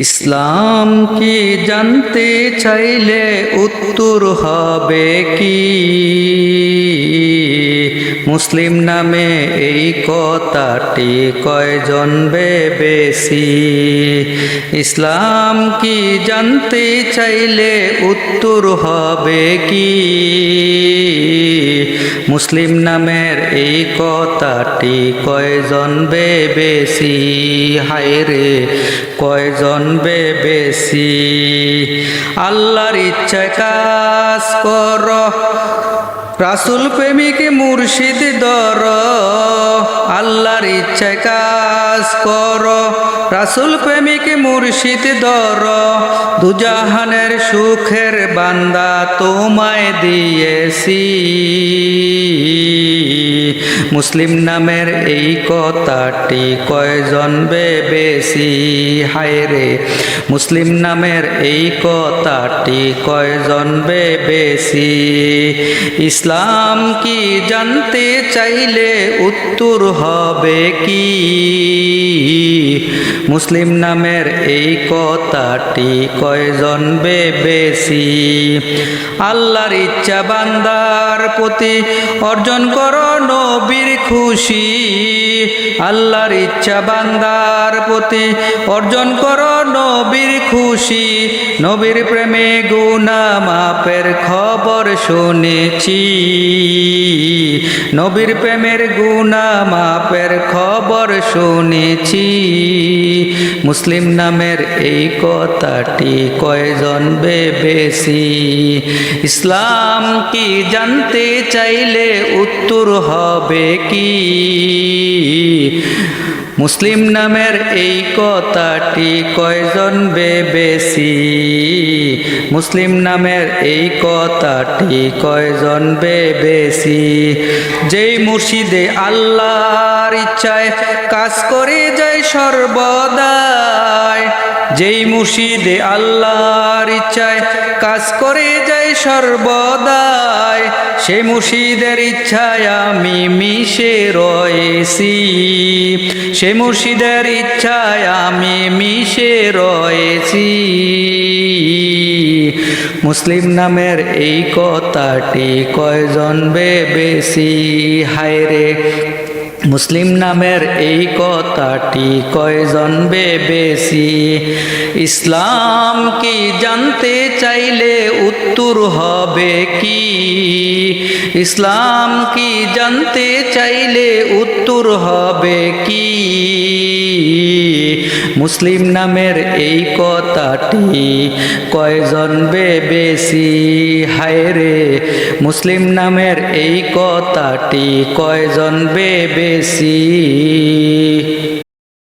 ইসলাম কি জানতে চাইলে উত্তর হবে কি? মুসলিম নামে এই কথাটি কয়জন বেশি ইসলাম কি জানতে চাইলে উত্তর হবে কি? মুসলিম নামের এই কথাটি কয়জন বেশি হায় রে, কয়জন বেশি আল্লাহর ইচ্ছায় কাজ কর রাসুল প্রেমিক মুর্শিদ দর, আল্লাহর ইচ্ছায় কাজ কর। রাসুল প্রেমিক মুর্শিদ দর, দুজাহানের সুখের বান্দা তোমায় দিয়েছি। মুসলিম নামের এই কথাটি কয়জন বেশি হায় রে, মুসলিম নামের এই কথাটি কয়জন বেশি ইসলাম কি জানতে চাইলে উত্তর হবে কি? মুসলিম নামের এই কথাটি কয়জন বেশি আল্লাহর ইচ্ছা বান্দার প্রতি অর্জন কর নবীর খুশি। আল্লাহর ইচ্ছা বান্দার প্রতি অর্জন করো নবীর খুশি। নবীর প্রেমে গুনা মাপের খবর শুনেছি। নবীর প্রেমের গুনা মাপের খবর শুনেছি। মুসলিম নামের এই কথাটি কয়জন বেশি ইসলাম কি জানতে চাইলে উত্তর হবে কি? মুসলিম নামের এই কথাটি কয়জন বেশি। মুসলিম নামের এই কথাটি কয়জন বেশি যেই মুর্শিদে আল্লাহর ইচ্ছায় কাজ করে যায় সর্বদায় যেই মুর্শিদে আল্লাহর ইচ্ছায় কাজ করে যায় সর্বদায় সে মুর্শিদের ইচ্ছায় আমি মিশে রয়েছি। সে মুর্শিদের ইচ্ছায় আমি মিশে রয়েছি। মুসলিম নামের এই কথাটি কয়জন বেশি হায় রে মুসলিম নামের এই কথাটি কয়জন বেশি ইসলাম কি জানতে চাইলে উত্তর হবে কি? ইসলাম কি জানতে চাইলে উত্তর হবে কি? মুসলিম নামের এই কথাটি কয়জন বেশি হায় রে মুসলিম নামের এই কথাটি কয়জন বেশি